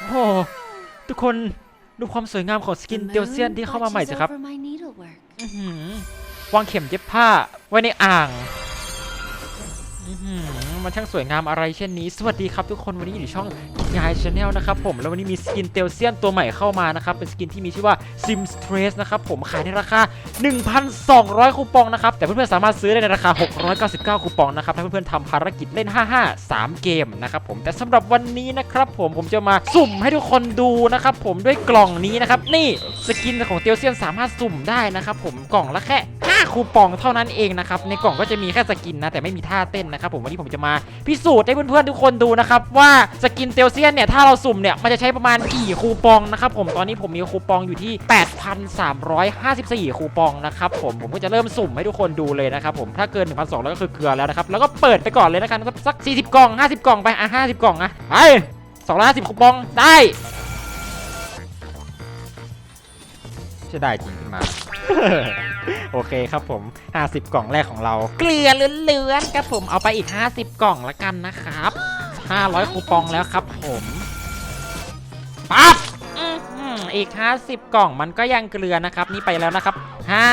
โอ้โหทุกคนดูความสวยงามของสกินเตียวเซียนที่เข้ามาใหม่สิครับอื้อหือวางเข็มเย็บผ้าไว้ในอ่างอื้อหือ มันช่างสวยงามอะไรเช่นนี้ สวัสดีครับทุกคนวันนี้อยู่ในช่องยายชาแนลนะครับผมแล้ววันนี้มีสกินเตลเซียนตัวใหม่เข้ามานะครับ เป็นสกินที่มีชื่อว่า Sim Stress นะครับผมขายในราคา 1,200 คูปองนะครับ แต่เพื่อนๆสามารถซื้อได้ในราคา 699 คูปองนะครับถ้าเพื่อนๆทำภารกิจเล่น 55 3 เกมนะครับผมแต่สำหรับวันนี้นะครับผมผมจะมาสุ่มให้ทุกคนดูนะครับผมด้วยกล่องนี้นะครับนี่สกินของเตลเซียนสามารถสุ่มได้นะครับผมกล่องละแค่ 5 คูปองเท่านั้นเองนะครับ ในกล่องก็จะมีแค่สกินนะ แต่ไม่มีท่าเต้นนะครับผมวันนี้ผมจะมาพิสูจน์ให้เพื่อนๆทุกคนดูนะครับว่าสกินเตลเซียนเนี่ยถ้าเราสุ่มเนี่ยมันจะใช้ประมาณกี่คูปองนะครับผมตอนนี้ผมมีคูปองอยู่ที่ 8,354 คูปองนะครับผมผมก็จะเริ่มสุ่มให้ทุกคนดูเลยนะครับผมถ้าเกิน 1,200แล้วก็คือเกลือแล้วนะครับแล้วก็เปิดไปก่อนเลยนะครับสัก40 กล่อง 50 กล่องไปอะ50 กล่องนะไป250คูปองได้ จะได้จริงขึ้นมา โอเคครับผม 50 กล่องแรกของเรา เกลือเลือนๆครับผมเอาไปอีก 50 กล่องละกันนะครับ 500 คูปองแล้วครับผมปั๊บอื้อหืออีก 50 กล่องมันก็ยังเกลือนะครับ นี่ไปแล้วนะครับ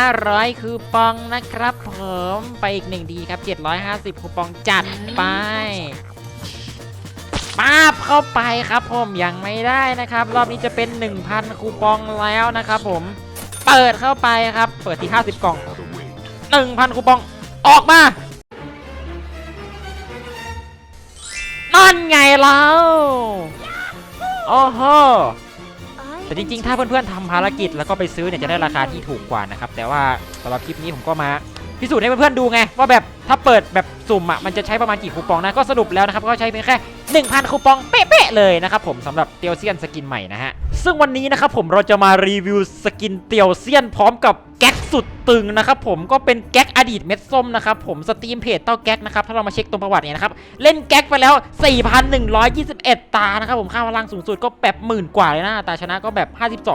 500 คูปองนะครับผมไปอีกหนึ่งดีครับ 750 คูปองจัดไปป้าบเข้าไปครับผมยังไม่ได้นะครับ รอบนี้จะเป็น 1,000 คูปองแล้วนะครับผม เปิดเข้าไปครับ เปิดที่ 50 กล่อง 1,000 คูปอง ออกมา นั่นไงเราโอ้โหแต่จริงๆ ถ้าเพื่อนๆทำภารกิจแล้วก็ไปซื้อเนี่ยจะได้ราคาที่ถูกกว่านะครับ แต่ว่าสำหรับคลิปนี้ผมก็มาพิสูจน์ให้เพื่อนๆดูไง ว่าแบบถ้าเปิดแบบสุ่มอะมันจะใช้ประมาณกี่คูปองนะ ก็สรุปแล้วนะครับ ก็ใช้เพียงแค่ 1,000 คูปองเป๊ะๆเลยนะครับผมสำหรับเตียวเซียนสกินใหม่นะฮะ ซึ่งวันนี้นะครับผมเราจะมารีวิวสกินเตียวเซียนพร้อมกับ แก๊กสุดตึงนะครับผมก็เป็นแก๊กอดีตเม็ดส้มนะครับผมสตรีมเพจเต้าแก๊กนะครับถ้าเรามาเช็คตรงประวัติเนี่ยนะครับเล่นแก๊กไปแล้ว 4,121 ตานะครับผมค่าพลังสูงสุดก็แบบหมื่นกว่าเลยนะตาชนะก็แบบ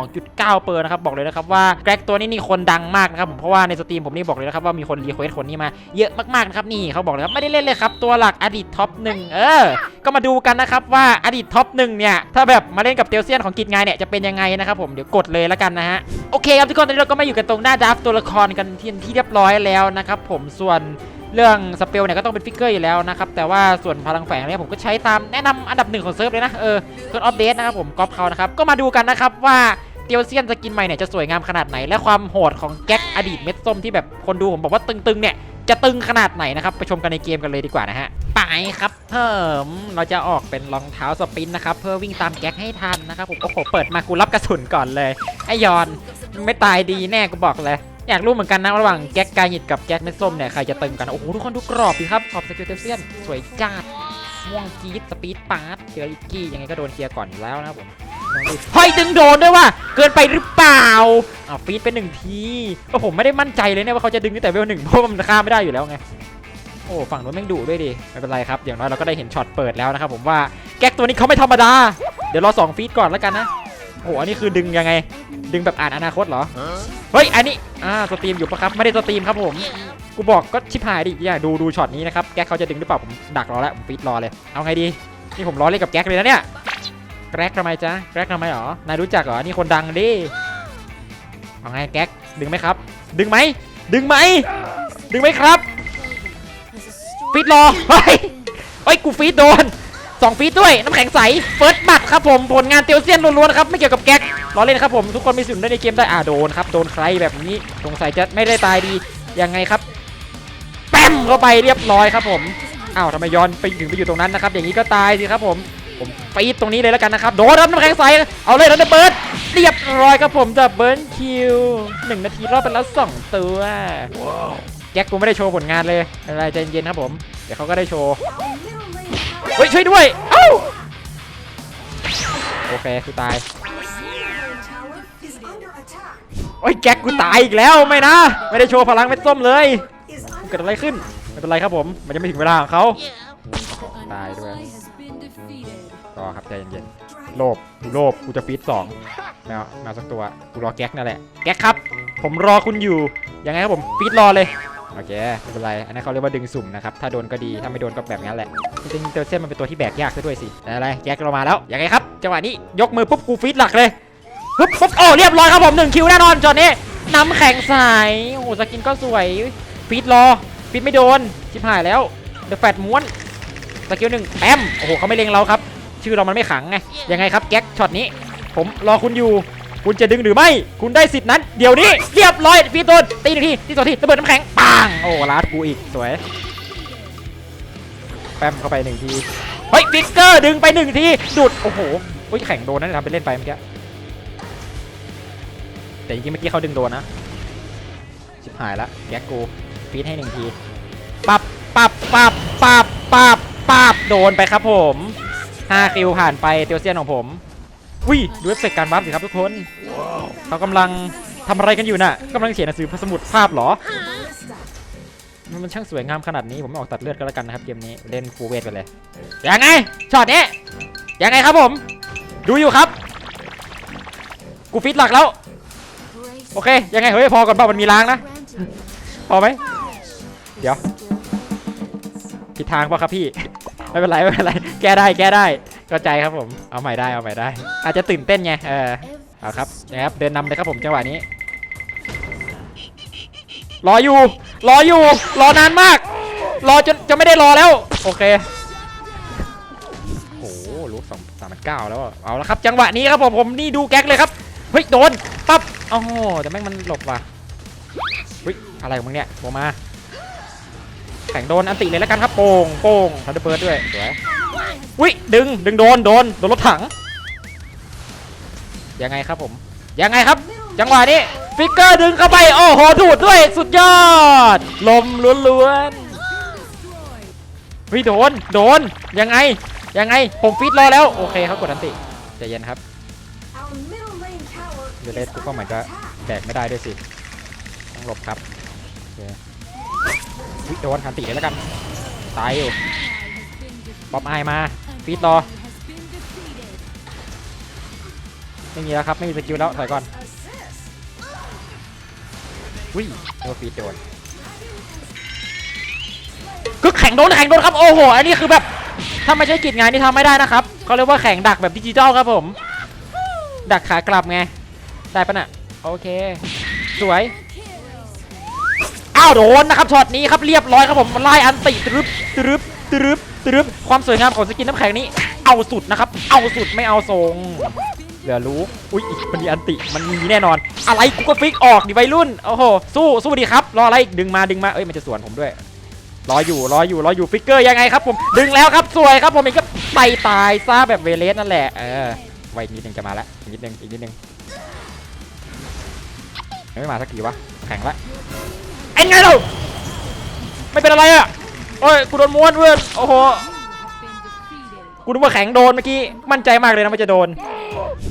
52.9 เปอร์นะครับบอกเลยนะครับว่าแก๊กตัวนี้นี่คนดังมากนะครับผมเพราะว่าในสตรีมผมนี่บอกเลยนะครับว่ามีคนรีเควสคนนี้มาเยอะมากๆนะครับนี่เขาบอกเลยครับไม่ได้เล่นเลยครับตัวหลักอดีตท็อปหนึ่งเออ ก็มาดูกันนะครับว่าอดีตท็อปหนึ่งเนี่ยถ้าแบบมาเล่นกับเตียวเซียนของกิจงายเนี่ยจะเป็นยังไงนะครับผมเดี๋ยวกดเลยแล้วกันนะฮะโอเคครับทุกคนตอนนี้เราก็มาอยู่กันตรงหน้าดับตัวละครกันที่ที่เรียบร้อยแล้วนะครับผมส่วนเรื่องสเปลเนี่ยก็ต้องเป็นฟิกเกอร์อยู่แล้วนะครับแต่ว่าส่วนพลังแฝงเนี่ยผมก็ใช้ตามแนะนำอันดับหนึ่งของเซิร์ฟเลยนะเออส่วนอัปเดตนะครับผมก๊อปเขานะครับก็มาดูกันนะครับว่าเตียวเซียนสกินใหม่เนี่ยจะสวยงามขนาดไหน และความโหดของแก๊กอดีตเม็ดส้มที่แบบคนดูผมบอกว่าตึงๆเนี่ยจะตึงขนาดไหนนะครับไปชมกันในเกมกันเลยดีกว่านะฮะไปครับเพิ่มเราจะออกเป็นรองเท้าสปินนะครับเพื่อวิ่งตามแก๊กให้ทันนะครับผมโอ้โหเปิดมากูรับกระสุนก่อนเลยไอยอน ไม่ตายดีแน่กูบอกเลย อยากรู้เหมือนกันนะระหว่างแก๊กกายิดกับแก๊กเม็ดส้มเนี่ยใครจะตึงกัน โอ้โหทุกคนดูกรอบดิครับขอบสกิลเทเซียนสวยจัดม่วงจี๊ดสปีดปาร์ตเจออิกกี้ยังไงก็โดนเคลียร์ก่อนอยู่แล้วนะผมลองดูเฮ้ยดึงโดนด้วยว่ะเกินไปหรือเปล่าอ้าวฟีดเป็นหนึ่งทีก็ผมไม่ได้มั่นใจเลยเนี่ยว่าเขาจะดึงตั้งแต่เวลหนึ่งเพราะมันฆ่าไม่ได้อยู่แล้วไงโอ้ฝั่งนู้นแม่งดุด้วยดิไม่เป็นไรครับอย่างน้อยเราก็ได้เห็นช็อตเปิดแล้วนะครับผมว่าแก๊กตัวนี้เขาไม่ธรรมดาเดี๋ยวรอสองฟีดก่อนแล้วกันนะ โอ้โหอันนี้คือดึงยังไง ดึงแบบอ่านอนาคตเหรอ เฮ้ย อันนี้ อ่าสตรีมอยู่ปะครับ ไม่ได้สตรีมครับผม กูบอกก็ชิบหายดิอย่าดูดูช็อตนี้นะครับ แก๊กเขาจะดึงหรือเปล่า ผมดักรอแล้วผมฟีดรอเลย เอาไงดี นี่ผมรอเล่นกับแก๊กเลยนะเนี่ย แก๊กทำไมจ๊ะ แก๊กทำไมหรอ นายรู้จักเหรอ นี่คนดังดิ เอาไงแก๊ก ดึงไหมครับ ดึงไหม ดึงไหม ดึงไหมครับฟีดรอ เฮ้ย เฮ้ย กูฟีดโดน สองฟีดด้วยน้ำแข็งใสเฟิร์สบัตครับผมผลงานเตียวเซียนล้วนๆนะครับไม่เกี่ยวกับแก๊กรอเล่นครับผมทุกคนมีสิทธิ์ได้ในเกมได้อ่าโดนครับโดนใครแบบนี้สงสัยจะไม่ได้ตายดียังไงครับแปมเข้าไปเรียบร้อยครับผมอ้าวทำไมย้อนไปถึงไปอยู่ตรงนั้นนะครับอย่างนี้ก็ตายสิครับผมผมฟีดตรงนี้เลยแล้วกันนะครับโดนครับน้ำแข็งใสเอาเลยแล้วจะเบิร์ดเรียบร้อยครับผมจะเบิร์นคิวหนึ่งนาทีรอบไปแล้วสองตัวแจ็คกูไม่ได้โชว์ผลงานเลยอะไรใจเย็นครับผมเดี๋ยวเขาก็ได้โชว์ เฮ้ยช่วยด้วยเอ้าโอเคกูตายโอ้ยแก๊กกูตายอีกแล้วไม่นะ ไม่ได้โชว์พลังเม็ดส้มเลยเกิดอะไรขึ้นไม่เป็นไรครับผมมันยังไม่ถึงเวลาของเขาตายด้วยรอครับใจเย็นๆโลภกูโลภกูจะฟีดสองแมวแมวสักตัวกูรอแก๊กนั่นแหละแก๊กครับ ผมรอคุณอยู่ยังไงครับผมฟีดรอเลย โอเคไม่เป็นไรอันนั้นเขาเรียกว่าดึงสุ่มนะครับถ้าโดนก็ดีถ้าไม่โดนก็แบบนั้นแหละจริงๆตัวเส้นมันเป็นตัวที่แบกยากซะด้วยสิแต่อะไรแจ็คเรามาแล้วยังไงครับจังหวะนี้ยกมือปุ๊บกูฟีดหลักเลยปุ๊บปุ๊บโอ้เรียบร้อยครับผมหนึ่งคิวแน่นอนจอดนี้น้ำแข็งใสโอ้โหสกินก็สวยฟีดรอฟีดไม่โดนชิบหายแล้วเดอะแฟตม้วนสกิลหนึ่งแอมโอ้โหเขาไม่เล็งเราครับ ชื่อเรามันไม่ขังไงยังไงครับแก๊กช็อตนี้ ผมรอคุณอยู่ คุณจะดึงหรือไม่ คุณได้สิทธิ์นั้น เดี๋ยวนี้ เรียบร้อยฟีดโดนตีหนึ่งทีตีสองทีระเบิดน้ำแข็งปังโอ้ลาดกูอีกสวย แปมเข้าไปหนึ่งที เฮ้ยฟิกเกอร์ดึงไปหนึ่งทีดุดโอ้โหเฮ้ยแข่งโดนนะทำไปเล่นไปเมื่อกี้แต่จริงเมื่อกี้เขาดึงโดนนะชิบหายละแก๊กกูฟีดให้หนึ่งทีปับปับปับปับปับปับโดนไปครับผม5คิวผ่านไปเตียวเซียนของผม วิดูเอฟเฟกการวับสิครับทุกคนเขากำลังทำอะไรกันอยู่น่ะกำลังเขียนหนังสือพสมุดภาพเหรอ มันช่างสวยงามขนาดนี้ผมไม่ออกตัดเลือดก็แล้วกันนะครับเกมนี้เล่นฟูเวทไปเลยยังไงช็อตนี้ยังไงครับผม ดูอยู่ครับ กูฟิตหลักแล้ว โอเค ยังไงเฮ้ยพอก่อนเปล่ามันมีล้างนะ พอไหมเดี๋ยวผิดทางป่ะครับพี่ ไม่เป็นไรไม่เป็นไร แก้ได้แก้ได้ เข้าใจครับผม เอาใหม่ได้เอาใหม่ได้ อาจจะตื่นเต้นไง เออ เอาครับนะครับเดินนำเลยครับผมจังหวะนี้ รออยู่ รออยู่ รอนานมาก รอจนจะไม่ได้รอแล้ว โอเคโอ้โหลูกสองสามพันเก้าแล้วอะเอาละครับ จังหวะนี้ครับผมผมนี่ดูแก๊กเลยครับ เฮ้ยโดน ปั๊บโอ้โหแต่แม่งมันหลบว่ะเฮ้ยอะไรของมึงเนี่ยโมมาแข่งโดนอันติเลยแล้วกันครับโป่งโป่งทันเดอร์เบิร์ดด้วยสวย วิดึงดึงโดนโดนโดนรถถัง ยังไงครับผม ยังไงครับ จังหวะนี้ฟิกเกอร์ดึงเข้าไป โอ้โหดูดด้วยสุดยอด ลมล้วนๆเฮ้ยโดนโดนยังไงยังไงผมฟิตรอแล้ว โอเคเขากดอันติใจเย็นครับเดเลสกูก็เหมือนจะแบกไม่ได้ด้วยสิต้องหลบครับโอเคโดนทันติเลยแล้วกันตายอยู่ ป๊อปไอมาฟีดรอไม่มีแล้วครับ ไม่มีสกิลแล้วถอยก่อนวิโดนฟีดโดนคือแข่งโดนแข่งโดนครับ โอ้โห อันนี้คือแบบ ถ้าไม่ใช่กิจงานนี่ทำไม่ได้นะครับเขาเรียกว่าแข่งดักแบบดิจิตอลครับผม ดักขากลับไง ได้ปะน่ะ โอเค สวยอ้าวโดนนะครับช็อตนี้ครับเรียบร้อยครับผมไล่อันติตรึบตรึบตรึบ ตรึบความสวยงามของสกินน้ำแข็งนี้ เอาสุดนะครับ เอาสุดไม่เอาทรงเหลือรู้ อุ้ยมันมีอันติ มันมีแน่นอน อะไรกูก็ฟิกออกดิวัยรุ่น โอ้โห สู้ สู้ดีครับ รออะไรดึงมา ดึงมา เอ้ย มันจะสวนผมด้วย รออยู่ รออยู่ รออยู่ ฟิกเกอร์ยังไงครับผม ดึงแล้วครับ สวยครับผมอีกก็ไปตายซะแบบเวเลสนั่นแหละ เออ ไว้นิดนึงจะมาแล้วอีกนิดนึง อีกนิดนึง ไม่มาสักทีวะ แข็งละไอ้ไงเราไม่เป็นอะไรอะ โอ้ยกูโดนม้วนเพื่อนโอ้โหกูนึกว่าแข็งโดนเมื่อกี้มั่นใจมากเลยนะมันจะโดน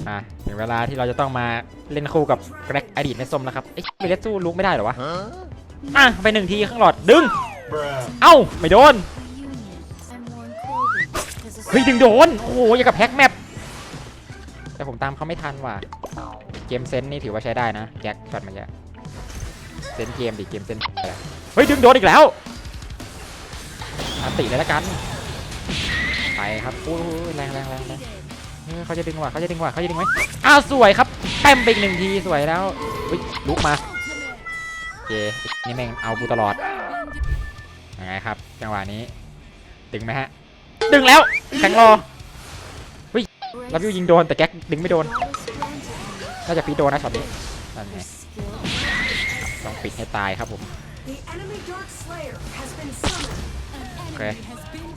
อะถึงเวลาที่เราจะต้องมาเล่นคู่กับแกร็กอดีตในส้มแล้วครับเอ้ยเวเลสสู้ลุกไม่ได้หรอวะอะไปหนึ่งทีข้างหลอดดึง เอ้าไม่โดนเฮ้ยดึงโดนโอ้โหอย่างกับแฮกแมปแต่ผมตามเขาไม่ทันว่ะเกมเซนนี่ถือว่าใช้ได้นะแจ็คช็อตมันเยอะเซนเกมดิเกมเซนเฮ้ยดึงโดนอีกแล้ว อันติเลยละกัน ไปครับอู้ยแรงแรงแรงแรงเขาจะดึงว่ะเขาจะดึงว่ะเขาจะดึงไหมอ้าวสวยครับแต้มไปอีกหนึ่งทีสวยแล้วอุ้ยลุกมาโอเคนี่แม่งเอาบูตลอดยังไงครับ จังหวะนี้ ดึงไหมฮะ ดึงแล้วแข็งรอแล้ววิวยิงโดนแต่แก๊กดึงไม่โดนน่าจะฟีดโดนนะช็อตนี้นั่นไงต้องปิดให้ตายครับผม เค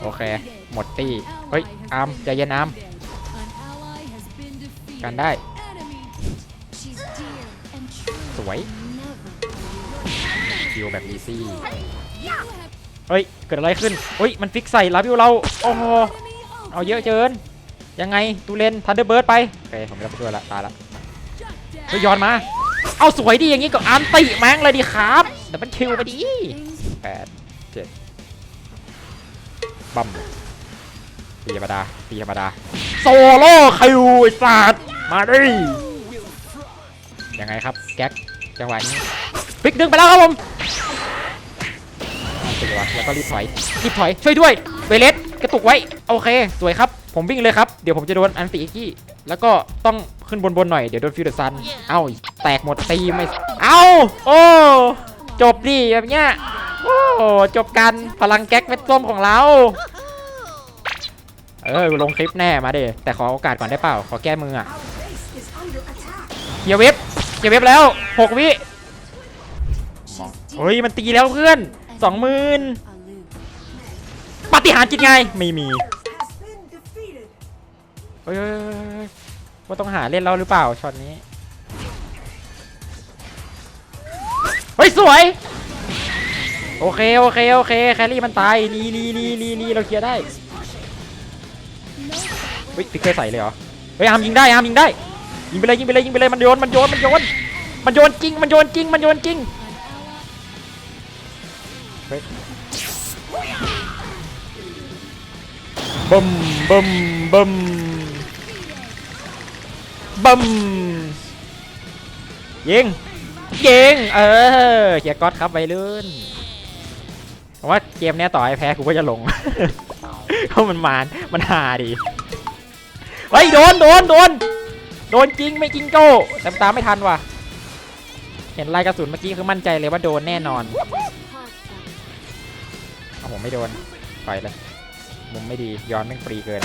โอเค หมดตี้ เฮ้ย อาร์มใจเย็นอาร์มกันได้ สวยคิวแบบอีซี่ เฮ้ย เกิดอะไรขึ้น เฮ้ย มันฟิกใส่ลาวิวเรา โอ้โห เอาเยอะเกิน ยังไงตูเลนทันเดอร์เบิร์ดไป โอเค ผมจะไปช่วละ ตายละเฮ้ยย้อนมา เอาสวยดีอย่างงี้ก็อันติแม่งเลยดีครับ แต่มันคิวไปดีแปดเจ็ด บัมตีธรรมดาตีธรรมดาโซโล่คิวไอ้สัตว์มาดิยังไงครับแก๊กจังหวะนี้ฟิกดึงไปแล้วครับผมตัวแล้วก็รีบถอยรีบถอยช่วยด้วยเวเลสกระตุกไว้โอเค สวยครับ ผมวิ่งเลยครับ เดี๋ยวผมจะโดนอันติอีกกี้ แล้วก็ต้องขึ้นบนบนหน่อยเดี๋ยวโดนฟิวเดอร์ซัน เอ้า แตกหมดตีไม่ เอ้า โอ้ จบดิแบบเนี้ย จบกันพลังแก๊กเม็ดส้มของเรา เออลงคลิปแน่มาเดแต่ขอโอกาสก่อนได้เปล่า ขอแก้มืออะเกียร์เว็บเกียร์เว็บแล้วหกวิเฮ้ยมันตีแล้วเพื่อนสองหมื่นปฏิหารจิตไงไม่มีเฮ้ยว่าต้องหาเล่นแล้วหรือเปล่าช็อตนี้ เฮ้ย สวย โอเคโอเคโอเคแครี่มันตายลีลีลีลีลีเราเคลียร์ได้เฮ้ยติ๊กเกอร์ใส่เลยเหรอเฮ้ยอามยิงได้อามยิงได้ยิงไปเลยยิงไปเลยยิงไปเลยมันโยนมันโยนมันโยนมันโยนจริงมันโยนจริงมันโยนจริงเฮ้ยบึมบึมบึมบึมยิงยิงเออเฮียก๊อตครับไปลื่น ผมว่าเกมเนี้ยต่อให้แพ้กูก็จะลง เพราะมันมานมันหาดีเฮ้ยโดนโดนโดนโดนจริงไม่จริงโก้แต่ตามไม่ทันว่ะ เห็นลายกระสุนเมื่อกี้คือมั่นใจเลยว่าโดนแน่นอนเอาผมไม่โดนปล่อยเลยมุมไม่ดีย้อนแม่งฟรีเกิน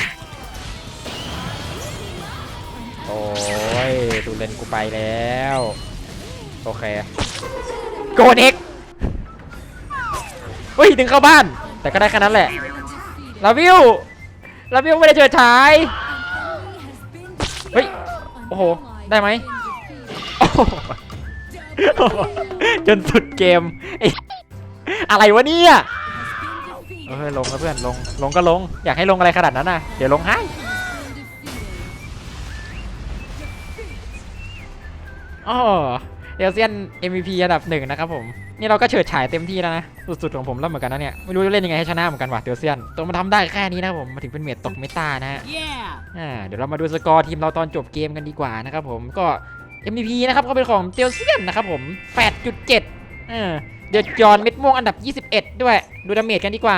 โอ้ยดูเลนกูไปแล้ว โอเค โกเอ็ก เฮ้ยดึงเข้าบ้าน แต่ก็ได้แค่นั้นแหละ ลาวิว ลาวิวไม่ได้เจอชาย เฮ้ย โอ้โห ได้ไหมโอ้โหจนสุดเกมไอ้อะไรวะเนี่ยเออลงแล้วเพื่อน ลง ลงก็ลง อยากให้ลงอะไรขนาดนั้นน่ะเดี๋ยวลงให้อ๋อ เดลเซียน MVP อันดับหนึ่งนะครับผม นี่เราก็เฉิดฉายเต็มที่แล้วนะ สุดๆของผมแล้วเหมือนกันนะเนี่ย ไม่รู้จะเล่นยังไงให้ชนะเหมือนกันว่ะเดลเซียน ตัวมันทำได้แค่นี้นะครับผมมาถึงเป็นเมดตกเมตานะฮะ Yeah. อ่าเดี๋ยวเรามาดูสกอร์ทีมเราตอนจบเกมกันดีกว่านะครับผมก็ MVP นะครับก็เป็นของเตียวเซียนนะครับผม 8.7เออเดือดจอนเม็ดม่วงอันดับ 21 ด้วย ดูดาเมจกันดีกว่า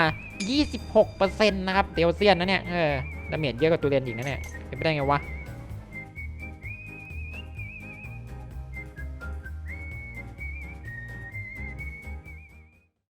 26%นะครับเตียวเซียนนะเนี่ยเออดาเมจเยอะกว่าตูเรนอีกนะเนี่ยเป็นไปได้ไงวะ